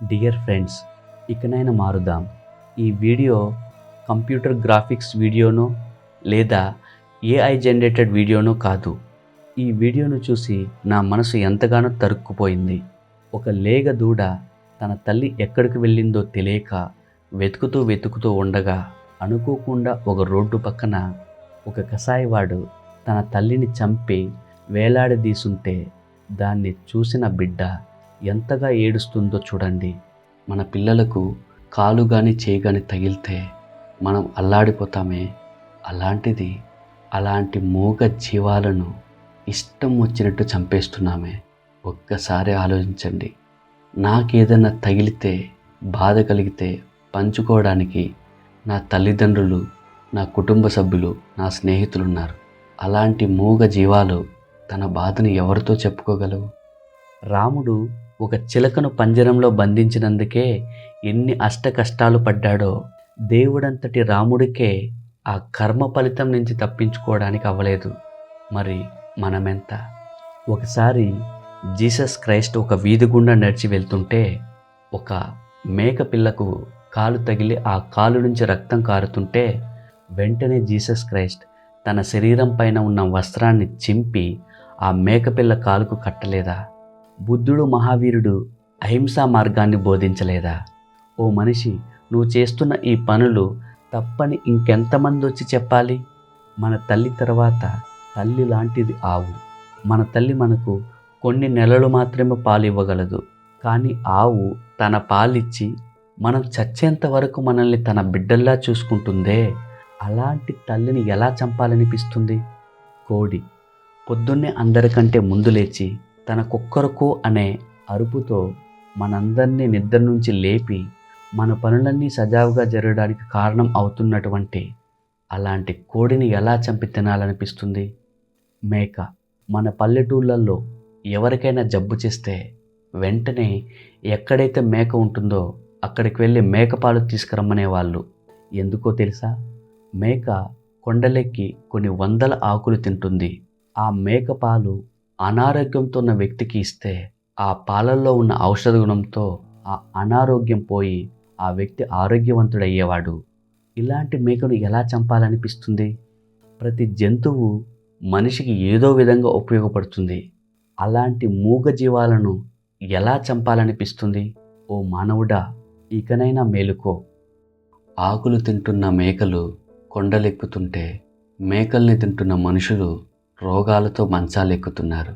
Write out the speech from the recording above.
Dear friends ఇకనైనా మారుదాం. ఈ video computer graphics వీడియోనో లేదా ఏఐ జనరేటెడ్ వీడియోనో కాదు. ఈ వీడియోను చూసి నా మనసు ఎంతగానో తరుక్కుపోయింది. ఒక లేగ దూడ తన తల్లి ఎక్కడికి వెళ్ళిందో తెలియక వెతుకుతూ వెతుకుతూ ఉండగా అనుకోకుండా ఒక రోడ్డు పక్కన ఒక కసాయివాడు తన తల్లిని చంపి వేలాడదీసుంటే దాన్ని చూసిన బిడ్డ ఎంతగా ఏడుస్తుందో చూడండి. మన పిల్లలకు కాలు కానీ చేయి కానీ తగిలితే మనం అల్లాడిపోతామే. అలాంటిది అలాంటి మూగ జీవాలను ఇష్టం వచ్చినట్టు చంపేస్తున్నామే. ఒక్కసారి ఆలోచించండి. నాకేదైనా తగిలితే బాధ కలిగితే పంచుకోవడానికి నా తల్లిదండ్రులు నా కుటుంబ సభ్యులు నా స్నేహితులు ఉన్నారు అలాంటి మూగ జీవాలు తన బాధను ఎవరితో చెప్పుకోగలవు? రాముడు ఒక చిలకను పంజరంలో బంధించినందుకే ఎన్ని అష్ట కష్టాలు పడ్డాడో దేవుడంతటి రాముడికే ఆ కర్మ ఫలితం నుంచి తప్పించుకోవడానికి అవ్వలేదు. మరి మనమెంత? ఒకసారి జీసస్ క్రైస్ట్ ఒక వీధి గుండా నడిచి వెళ్తుంటే ఒక మేక పిల్లకు కాలు తగిలి ఆ కాలు నుంచి రక్తం కారుతుంటే వెంటనే జీసస్ క్రైస్ట్ తన శరీరం పైన ఉన్న వస్త్రాన్ని చింపి ఆ మేకపిల్ల కాలుకు కట్టలేదా? బుద్ధుడు మహావీరుడు అహింసా మార్గాన్ని బోధించలేదా? ఓ మనిషి నువ్వు చేస్తున్న ఈ పనులు తప్పని ఇంకెంతమంది వచ్చి చెప్పాలి? మన తల్లి తర్వాత తల్లి లాంటిది ఆవు. మన తల్లి మనకు కొన్ని నెలలు మాత్రమే పాలు ఇవ్వగలదు కానీ ఆవు తన పాలిచ్చి మనం చచ్చేంత వరకు మనల్ని తన బిడ్డల్లా చూసుకుంటుందే? అలాంటి తల్లిని ఎలా చంపాలనిపిస్తుంది? కోడి పొద్దున్నే అందరికంటే ముందు లేచి తన కుక్కరకు అనే అరుపుతో మనందరినీ నిద్ర నుంచి లేపి మన పనులన్నీ సజావుగా జరగడానికి కారణం అవుతున్నటువంటి అలాంటి కోడిని ఎలా చంపి తినాలనిపిస్తుంది? మేక మన పల్లెటూళ్ళల్లో ఎవరికైనా జబ్బు చేస్తే వెంటనే ఎక్కడైతే మేక ఉంటుందో అక్కడికి వెళ్ళి మేకపాలు తీసుకురమ్మనే వాళ్ళు. ఎందుకో తెలుసా? మేక కొండలెక్కి కొన్ని వందల ఆకులు తింటుంది. ఆ మేకపాలు అనారోగ్యంతో ఉన్న వ్యక్తికి ఇస్తే ఆ పాలల్లో ఉన్న ఔషధ గుణంతో ఆ అనారోగ్యం పోయి ఆ వ్యక్తి ఆరోగ్యవంతుడయ్యేవాడు. ఇలాంటి మేకను ఎలా చంపాలనిపిస్తుంది? ప్రతి జంతువు మనిషికి ఏదో విధంగా ఉపయోగపడుతుంది. అలాంటి మూగ జీవాలను ఎలా చంపాలనిపిస్తుంది? ఓ మానవుడా ఇకనైనా మేలుకో. ఆకులు తింటున్న మేకలు కొండలెక్కుతుంటే మేకల్ని తింటున్న మనుషులు రోగాలతో మంచాలెక్కుతున్నారు.